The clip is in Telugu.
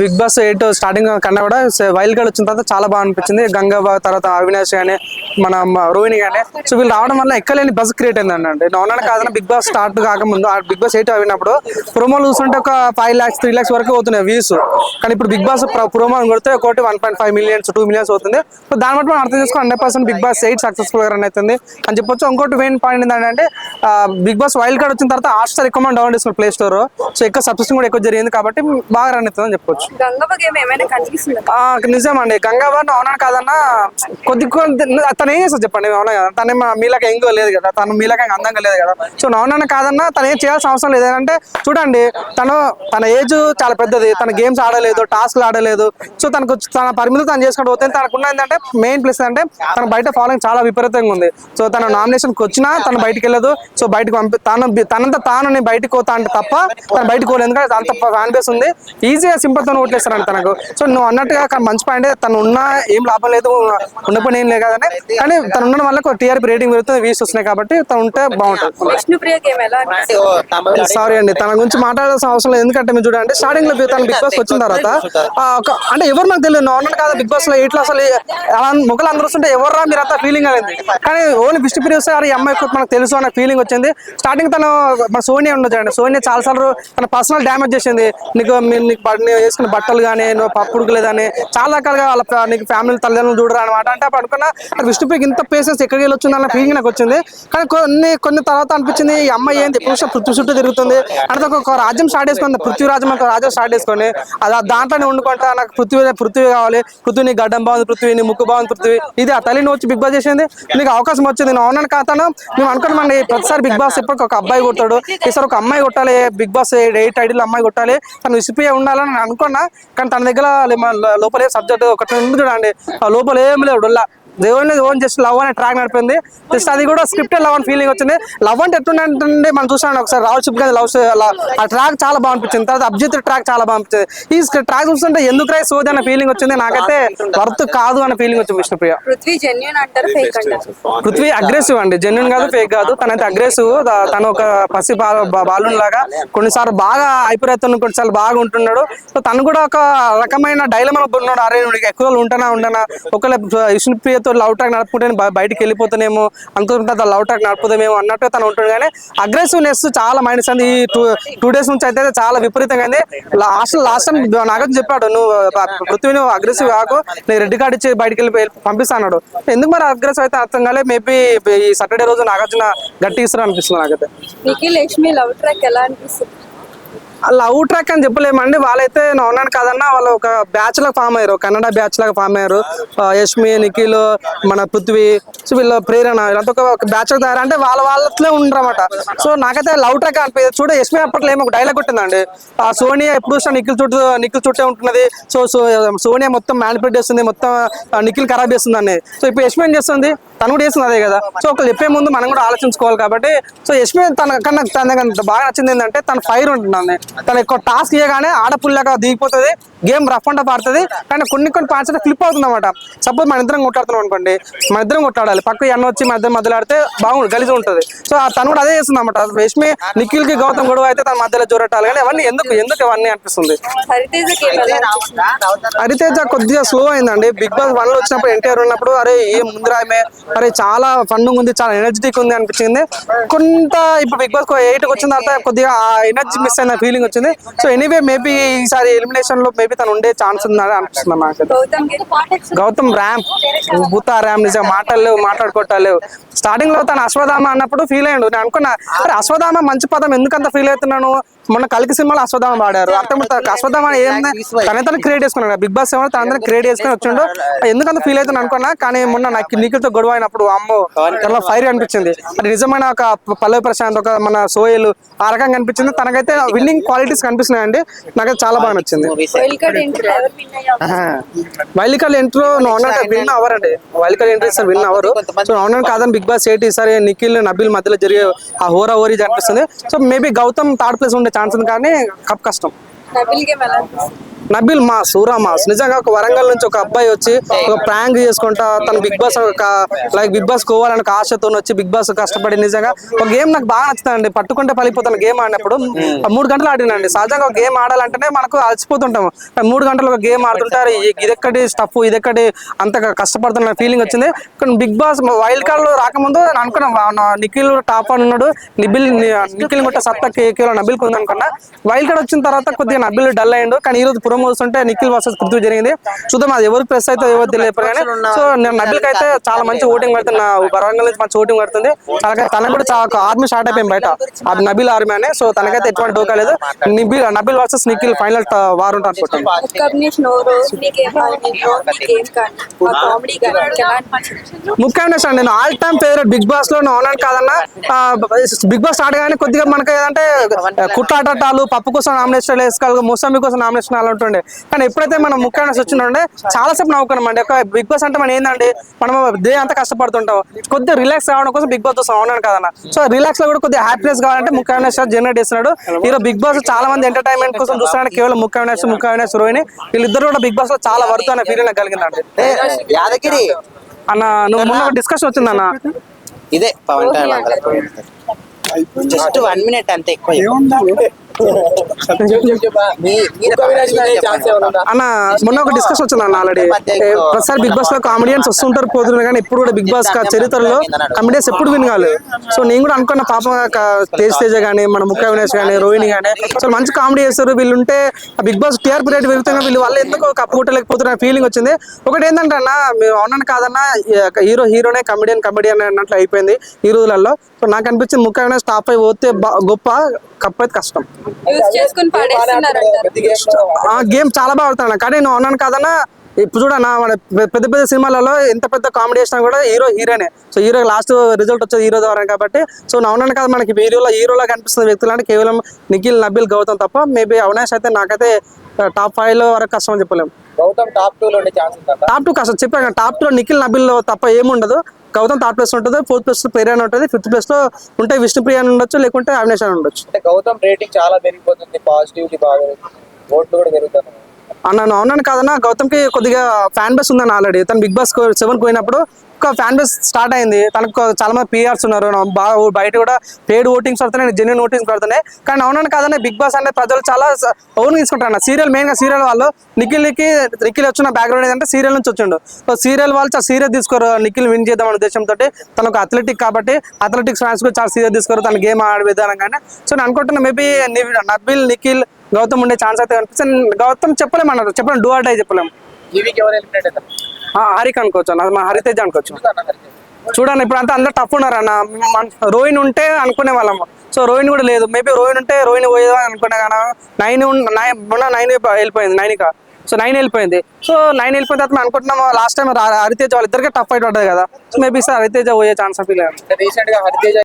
బిగ్ బాస్ ఎయిట్ స్టార్టింగ్ కన్నా కూడా వైల్డ్ కార్డ్ వచ్చిన తర్వాత చాలా బాగా అనిపించింది. గంగా తర్వాత అవినాష్ కానీ మన రోహిణి కానీ సో వీళ్ళు రావడం వల్ల ఎక్కలేని బస్ క్రియేట్ అయిందండి. నార్మల్ కాదన్నా బిగ్ బాస్ స్టార్ట్ కాకముందు ఆ బిగ్ బాస్ ఎయిట్ అయినప్పుడు ప్రోమోలు చూస్తుంటే ఒక ఫైవ్ లాక్స్ త్రీ ల్యాక్స్ వరకు అవుతున్నాయి వ్యూస్ కానీ ఇప్పుడు బిగ్ బాస్ ప్రోమో కొడితే ఒకటి one point five millions two millions అవుతుంది సో దాన్ని బట్టి మనం అర్థం చేసుకుని hundred percent Bigg Boss eight సక్సెస్ఫుల్గా రన్ అవుతుంది అని చెప్పొచ్చు. ఇంకోటి మెయిన్ పాయింట్ ఏంటంటే బిగ్ బాస్ వైల్డ్ కార్డ్ వచ్చిన తర్వాత హాట్ ఎక్కువ మనం డౌన్లోడ్ చేసుకున్నాం ప్లే స్టోర్ సో ఎక్కువ సబ్స్క్రిప్షన్ కూడా ఎక్కువ జరిగింది కాబట్టి బాగా రన్ అవుతుంది అని చెప్పొచ్చు. గంగవ్వ గేమ్ ఏమైనా కనిపిస్తుందా? నిజమండి. గంగావరం అవునా కాదన్నా కొద్ది కొద్ది తను ఏం చేస్తుంది చెప్పండి అవునా కదా? తను మీలాగా ఎంగో లేదు కదా? తను మీలాగా అందంగా లేదు కదా? సో అవునా కాదన్నా తను ఏం చేయాల్సిన అవసరం లేదు. ఏంటంటే చూడండి తను తన ఏజ్ చాలా పెద్దది. తన గేమ్స్ ఆడలేదు టాస్క్లు ఆడలేదు. సో తనకు తన పరిమితి తను చేసుకుంటూ పోతే తనకున్న ఏంటంటే మెయిన్ ప్లేస్ అంటే తన బయట ఫాలోయింగ్ చాలా విపరీతంగా ఉంది. సో తన నామినేషన్కి వచ్చినా తను బయటికి వెళ్ళదు. సో బయటకు పంపి తను తనంతా తాను బయటకు పోతా అంటే తప్ప తను బయటకు పోలేదు. ఎందుకంటే అంత ఫ్యాన్ బేస్ ఉంది. ఈజీగా సింపుల్ తో ఓట్లేస్తారంట తనకు సో నువ్వు అన్నట్టుగా కానీ మంచి పాయింట్ తను ఉన్నా ఏం లాభం లేదు ఉన్న పని ఏం లేదు కదని. కానీ తను ఉండడం వల్ల టీఆర్పీ రేటింగ్ పెరుగుతుంది వ్యూస్ వస్తున్నాయి కాబట్టి తను ఉంటే బాగుంటుంది సారీ అండి తన గురించి మాట్లాడాల్సిన అవసరం లేదు. ఎందుకంటే మీరు చూడండి స్టార్టింగ్లో తను బిగ్ బాస్ వచ్చిన తర్వాత అంటే ఎవరు నాకు తెలియదు నార్మల్ కాదు బిగ్ బాస్లో ఇట్లా అసలు అలా ముగ్గులు అందరూ వస్తుంటే ఎవర్రా మీరు అంతా ఫీలింగ్ అనేది. కానీ ఓన్లీ బిస్ట్ ప్రియ వస్తే ఈ అమ్మాయి మనకు తెలుసు అనే ఫీలింగ్ వచ్చింది. స్టార్టింగ్ తను మన సోనియా ఉండదు చూడండి సోనియా చాలా సార్లు తన పర్సనల్ డ్యామేజ్ చేసింది. నీకు మీరు నీకు వేసుకున్న బట్టలు కానీ నువ్వు పప్పుడు కానీ చాలా రకాలుగా వాళ్ళ నీకు ఫ్యామిలీ తల్లిదండ్రులు చూడరా అనమాట అంటే అప్పుడు అనుకున్నా అది ఇంత పేషెన్స్ ఎక్కడికి వెళ్ళి వచ్చింది అన్న ఫీలింగ్ నాకు వచ్చింది. కానీ కొన్ని కొన్ని తర్వాత అనిపించింది ఈ అమ్మాయి ఏంది? ఎప్పుడు చూసినా పృథ్వీ చుట్టూ తిరుగుతుంది. అంటే ఒక- రాజ్యం స్టార్ట్ చేసుకుంది పృథ్వీరాజ్యం ఒక రాజ్యం స్టార్ట్ చేసుకొని అది దాంట్లోనే వండుకుంటా నాకు పృథ్వీ పృథ్వీ కావాలి పృథ్వీ నీ గడ్డం బాగుంది పృథ్వీ నీ ముక్కు బాగుంది పృథ్వీ. ఇది ఆ తల్లిని వచ్చి బిగ్ బాస్ చేసింది. నీకు అవకాశం వచ్చింది. నేను అవునని కాతాను మేము అనుకున్నామండి ప్రతిసారి బిగ్ బాస్ ఇప్పటికి ఒక అబ్బాయి కొట్టాడు ఈసారి ఒక అమ్మాయి కొట్టాలి బిగ్ బాస్ ఎయిట్ ఐడీలు అమ్మాయి కొట్టాలి. తను విసిపోయి ఉండాలని అనుకో అనుకున్నా కానీ తన దగ్గర లే- లోపలే సబ్జెక్ట్ ఒకటి ఉంది చూడండి ఆ లోపల ఏం లేవు డొల్లా. దేవుని ఓన్ జస్ట్ లవ్ అనే ట్రాక్ నడిపింది. జస్ట్ అది కూడా స్క్రిప్టెడ్ లవ్ అని ఫీలింగ్ వచ్చింది. లవ్ అంటే ఎట్లుంటే మనం చూసాను ఒకసారి రావు చుప్ లవ్ ఆ ట్రాక్ చాలా బాగా అనిపించింది. తర్వాత అభిజిత్ ట్రాక్ చాలా బాగా అనిపించింది. ఈ ట్రాక్ చూస్తుంటే ఎందుకు రై సోది అనే ఫీలింగ్ వచ్చింది. నాకైతే వర్త్ కాదు అనే ఫీలింగ్ వచ్చింది విష్ణుప్రియ. పృథ్వీ అగ్రెసివ్ అండి. జెన్యున్ కాదు ఫేక్ కాదు. తనైతే అగ్రెసివ్ తను ఒక పసి బాలు లాగా కొన్నిసార్లు బాగా అయిపోతుంది కొన్నిసార్లు బాగా ఉంటున్నాడు. సో తను కూడా ఒక రకమైన డైలమా ఉన్నాడు. అరే ఎక్కువ ఉంటానా ఉండనా? ఒకవేళ విష్ణుప్రియతో లవ్ ట్రాక్ నడుపుకుంటే బయటికి వెళ్ళిపోతానేమో అనుకుంటా లవ్ ట్రాక్ నడుపుతామేమో అన్నట్టు తను ఉంటుంది కానీ అగ్రెసివ్నెస్ చాలా మైనస్ అంది. ఈ టూ టూ డేస్ నుంచి అయితే చాలా విపరీతంగా అయింది లాస్ట్ లాస్ట్ టైం నాగార్జున చెప్పాడు నువ్వు పృథ్వీ నువ్వు అగ్రెసివ్ కాకు నేను రెడ్ కార్డ్ ఇచ్చి బయటికి వెళ్ళి పంపిస్తాడు ఎందుకు మరి అగ్రెసివ్ అయితే అర్థం కాలే? మేబీ ఈ సాటర్డే రోజు నాగార్జున గట్టి ఇస్తారు అనిపిస్తుంది నాకైతే. లక్ష్మి లవ్ ట్రాక్ ఎలా అనిపిస్తుంది? లవ్ ట్రాక్ అని చెప్పలేమండి. వాళ్ళైతే అవునాను కాదన్నా వాళ్ళు ఒక బ్యాచ్ లాగా ఫామ్ అయ్యారు. కన్నడ బ్యాచ్ లాగా ఫామ్ అయ్యారు. యష్మి నిఖిల్ మన పృథ్వీ సో వీళ్ళ ప్రేరణ ఇలాంటి ఒక- బ్యాచ్ తయారు అంటే వాళ్ళ వాళ్ళతో ఉండరమాట సో నాకైతే లవ్ ట్రాక్ అనిపించదు చూడ యష్మి అప్పట్లో ఏమో ఒక డైలాగ్ కొట్టిందండి. ఆ సోనియా ఎప్పుడు చూసినా నిఖిల్ చుట్టూ నిఖిల్ చుట్టే ఉంటున్నది. సో సో సోనియా మొత్తం మ్యానిపులేట్ చేస్తుంది. మొత్తం నిఖిల్ ఖరాబ్ చేస్తుంది అని సో ఇప్పుడు యష్మి ఏం చేస్తుంది? తను కూడా చేస్తుంది అదే కదా. సో ఒక చెప్పే ముందు మనం కూడా ఆలోచించుకోవాలి కాబట్టి. సో యష్మి తన కన్నా తన బాగా నచ్చింది ఏంటంటే తన ఫైర్ ఉంటుంది తను ఎక్కువ టాస్క్ చేయగానే ఆడపుల్లగా దిగిపోతుంది. గేమ్ రఫ్ అండ్ పాడుతుంది కానీ కొన్ని కొన్ని పార్ట్స్ అయితే ఫ్లిప్ అవుతుంది అనమాట సపోజ్ మన ఇద్దరం కొట్లాడుతున్నాం అనుకోండి మన ఇద్దరం కొట్లాడాలి. పక్క ఎన్న వచ్చి మన ఇద్దరం మధ్యలో ఆడితే బాగుంది గలీజ్ ఉంటుంది. సో తను కూడా అదే చేస్తుంది అనమాట యష్మి నిఖిల్కి గౌతమ్ గొడవ అయితే తన మధ్యలో జోరట్టాలి కానీ అవన్నీ ఎందుకు ఎందుకు అవన్నీ అనిపిస్తుంది? హరితేజ కొద్దిగా స్లో అయిందండి. బిగ్ బాస్ వన్లో వచ్చినప్పుడు ఎన్టీఆర్ ఉన్నప్పుడు అరే ఏం ముందురాయమే అరే చాలా ఫండ్ ఉంది చాలా ఎనర్జెటిక్ ఉంది అనిపించింది. కొంత ఇప్పుడు బిగ్ బాస్ ఎయిట్ వచ్చిన తర్వాత కొద్దిగా ఎనర్జీ మిస్ అయిన ఫీలింగ్ వచ్చింది. సో ఎనీవే మేబీ ఈసారి ఎలిమినేషన్లో మేబీ తను ఉండే ఛాన్స్ ఉందని అనిపిస్తుంది నాకు గౌతమ్ ర్యామ్ భూతా ర్యామ్ నిజం మాటలు మాట్లాడుకోవట్లేవు స్టార్టింగ్లో తను అశ్వధామ అన్నప్పుడు ఫీల్ అయ్యాడు. నేను అనుకున్నా అరే అశ్వధామ మంచి పదం ఎందుకంత ఫీల్ అవుతున్నాను? మొన్న కలికి సినిమాలో అశ్వధామ పాడారు. అర్థం అశ్వధామ ఏంది తన తను క్రియేట్ చేసుకున్నాడు. బిగ్ బాస్ ఏమో తన క్రియేట్ చేసుకుని వచ్చిండు. ఎందుకంత ఫీల్ అవుతుంది అనుకున్నా కానీ మొన్న నాకు నీకులతో గొడవ అయినప్పుడు అమ్మో చాలా ఫైర్ అనిపించింది. అది నిజమైన ఒక పల్లవి ప్రశాంత్ ఒక మన సోయల్ ఆ రకంగా అనిపించింది. తనకైతే విన్నింగ్ క్వాలిటీస్ కనిపిస్తున్నాయండి. నాకైతే చాలా బాగా నచ్చింది. వైల్డ్ కార్డ్ ఎంట్రీ విన్ అయ్యారు wild card entry wild card sir win అవ్వరు. సో నాన్ కాదని బిగ్ బాస్ ఎయిట్ ఈసారి నిఖిల్ నబిల్ మధ్యలో జరిగే ఆ హోరా ఓరీ అనిపిస్తుంది. So maybe Gautam third place ఉండే ఛాన్స్ ఉంది కానీ కప్ కష్టం. గేమ్ ఎలా నబిల్ మాస్ ఊరా మాస్. నిజంగా ఒక వరంగల్ నుంచి ఒక అబ్బాయి వచ్చి ఒక ప్రాంక్ చేసుకుంటా తన Bigg Boss like Bigg Boss కోవాలని ఒక ఆశతో వచ్చి బిగ్ బాస్ కష్టపడి నిజంగా ఒక గేమ్ నాకు బాగా నచ్చుతుందండి. పట్టుకుంటే పలిపోతాను గేమ్ ఆడినప్పుడు. మూడు గంటలు ఆడినండి. సహజంగా ఒక గేమ్ ఆడాలంటేనే మనకు అలసిపోతుంటాము. కానీ మూడు గంటలు ఒక గేమ్ ఆడుతుంటారు. ఇదెక్కడి స్టఫ్ ఇదెక్కడి అంత కష్టపడుతున్న ఫీలింగ్ వచ్చింది. కానీ బిగ్ బాస్ వైల్డ్ కార్డ్లో రాకముందు నేను అనుకున్నా వా- నా నిఖిల్ టాప్ అని ఉన్నాడు. నిబిల్ నిఖిల్ ముట్ట సత్తా కేవలం నబిల్ ఉంది అనుకున్నా వైల్డ్ కార్డ్ వచ్చిన తర్వాత కొద్దిగా నబిల్ డల్ అయ్యిండు. కానీ ఈ రోజు పురం వస్తుంటే నిఖిల్ వర్సెస్ పృథ్వీ జరిగింది. చూద్దాం అది ఎవరు ప్రెస్ అయితే ఎవరు తెలియదు కానీ సో నేను నబిల్ అయితే చాలా మంచి ఓటింగ్ పడుతుంది. నా వరంగల్ నుంచి మంచి ఓటింగ్ పడుతుంది. తనకి తనకు కూడా చాలా ఆర్మీ స్టార్ట్ అయిపోయింది బయట. అది నబిల్ ఆర్మీ అని. సో తనకైతే ఎటువంటి డోకా లేదు. Nibble Nabeel versus Nikhil final war ముఖ్యంగా సార్ నేను ఆల్ టైమ్ ఫేవరెట్ బిగ్ బాస్లో అవునాను కాదన్నా. బిగ్ బాస్ స్టార్ట్ కానీ కొద్దిగా మనకి ఏదంటే కుట్టాటాలు పప్పు కోసం నామినేషన్ వేసుకోవాలి ముసమి కోసం నామినేషన్ అలా ఉంటుండే కానీ ఎప్పుడైతే మనం ముఖ్యంగా వచ్చిండే చాలా సేపు నవ్వుకున్నాం అండి ఒక బిగ్ బాస్ అంటే మనం ఏంటంటే మనం డే అంతా కష్టపడుతుంటాం. కొద్దిగా రిలాక్స్ కావడం కోసం బిగ్ బాస్ చూస్తాం. అవునాను కాదన్నా. సో రిలాక్స్లో కూడా కొద్దిగా హ్యాపీనెస్ కావాలంటే ముఖ్యమైన సార్ జనరేట్ చేస్తున్నాడు. హీరో బిగ్ బాస్ చాలా మంది ఎంటర్టైన్మెంట్ కోసం చూస్తున్నాడు కేవలం ముఖ్యమైన ముఖ్యమైన రోహిణి. వీళ్ళిద్దరు కూడా బిగ్ బాస్లో చాలా వర్త్ అనే ఫీలింగ్ నాకు కలిగిందండి. యాదగిరి. అన్న నువ్వు మొన్న డిస్కషన్ వచ్చిందన్న ఇదే Pawan Kalyan just one minute అంతే ఎక్కువ. అన్న మొన్న ఒక డిస్కస్ వచ్చింది అన్న ఆల్రెడీ. ప్రతిసారి బిగ్ బాస్లో కామెడియన్స్ వస్తుంటారు పోతున్నారు కానీ ఇప్పుడు కూడా బిగ్ బాస్ చరిత్రలో కామెడియన్స్ ఎప్పుడు విన్ కాలేదు. సో నేను కూడా అనుకున్న పాప తేజ్ తేజ కానీ మన ముఖ్య అవినాష్ కానీ రోహిణి కానీ సో మంచి కామెడీ చేస్తారు. వీళ్ళు ఉంటే బిగ్ బాస్ టీఆర్పీ రేట్ పెరుగుతున్నా వీళ్ళు వాళ్ళు ఎందుకు కప్పు ఫీలింగ్ వచ్చింది. ఒకటి ఏంటంటే అన్న మేము అవునని కాదన్నా హీరో హీరోనే కమెడియన్ కమెడియన్ అన్నట్లు అయిపోయింది ఈ రోజులలో. సో నాకు అనిపించింది ముఖ్య వినేష్ టాప్ అయి పోతే గొప్ప. కప్ అయితే కష్టం ఆ గేమ్ చాలా బాగా ఆడుతున్నాను కానీ నేను అన్నాను కాదన్నా ఇప్పుడు చూడన్నా మన పెద్ద పెద్ద సినిమాలలో ఎంత పెద్ద కామెడీ చేసినా కూడా హీరో హీరోనే. సో హీరో లాస్ట్ రిజల్ట్ వచ్చేది హీరో ద్వారా కాబట్టి. సో నా ఉన్నాను కదా మనకి హీరోలో హీరోలా కనిపిస్తున్న వ్యక్తులు అంటే కేవలం నిఖిల్ నబిల్ గౌతమ్ తప్ప మేబీ అవినాష్ అయితే నాకైతే టాప్ ఫైవ్లో వరకు కష్టం అని చెప్పలేము గౌతమ్ టాప్ టూ లో ఉండే ఛాన్స్ ఉందా? టాప్ టూ కష్టం. చెప్పాను టాప్ టూ నిఖిల్ నబిల్ తప్ప ఏముండదు. గౌతమ్ థర్డ్ ప్లేస్ ఉంటుంది? ఫోర్త్ ప్లేస్ ప్రేరణ ఉంటుంది? ఫిఫ్త్ ప్లేస్లో ఉంటే విష్ణుప్రియ అని ఉండొచ్చు? లేకుంటే అవినాష్ అని ఉండొచ్చు? అంటే గౌతమ్ రేటింగ్ చాలా పెరిగిపోతుంది పాజిటివిటీ బాగా. ఓట్లు కూడా పెరుగుతున్నాయి. అన్నాను అవునని కాదన్నా గౌతమ్కి కొద్దిగా ఫ్యాన్ బేస్ ఉందని ఆల్రెడీ తను బిగ్ బాస్ సెవెన్ పోయినప్పుడు ఒక ఫ్యాన్ బేస్ స్టార్ట్ అయింది. తనకు చాలా మంది పిఆర్స్ ఉన్నారు. బాగా బయట కూడా పేడ్ ఓటింగ్స్ పడుతున్నాయి జెన్యున్ ఓటింగ్స్ పడుతున్నాయి. కానీ అవునని కాదనే బిగ్ బాస్ అంటే ప్రజలు చాలా ఓన్ తీసుకుంటారు సీరియల్ మెయిన్గా సీరియల్ వాళ్ళు నిఖిల్కి నిఖిల్ వచ్చిన బ్యాక్గ్రౌండ్ ఏంటంటే సీరియల్ నుంచి వచ్చిండు. సో సీరియల్ వాళ్ళు చాలా సీరియస్ తీసుకోరు. నిఖిల్ విన్ చేద్దాం అనే ఉద్దేశంతో తనకు అథ్లెటిక్ కాబట్టి అథ్లెటిక్స్ ఫ్యాన్స్ కూడా చాలా సీరియస్ తీసుకోరు. తన గేమ్ ఆడే విధానం కానీ. సో నేను అనుకుంటున్నా మేబీ నబిల్ నిఖిల్ గౌతమ్ ఉండే ఛాన్స్ అయితే కనిపిస్తుంది గౌతమ్ చెప్పలేమన్నారు. చెప్పలేము డూ ఆర్ డై చెప్పలేము ఈవీకి హరిక్ అనుకోవచ్చు అన్న మా హరితేజ్ అనుకోవచ్చు. చూడండి ఇప్పుడు అంతా అందరు టఫ్ ఉన్నారు అన్న. రోహిణ్ ఉంటే అనుకునే వాళ్ళము. సో రోహిణి కూడా లేదు. మేబీ రోహిణి ఉంటే రోహిణి పోయేదా అనుకునే కానీ నైన్ నైన్ మొన్న నైన్ వెళ్ళిపోయింది నైన్ సో నైన్ వెళ్ళిపోయింది. సో నైన్ వెళ్ళిపోయిన తర్వాత మేము అనుకుంటున్నాము లాస్ట్ టైం హరితేజ్ వాళ్ళిద్దరికీ టఫ్ ఫైట్ పడ్డది కదా. సో మేబీ సార్ హరితేజ పోయే ఛాన్స్ ఫీల్ రీసెంట్గా హరితేజ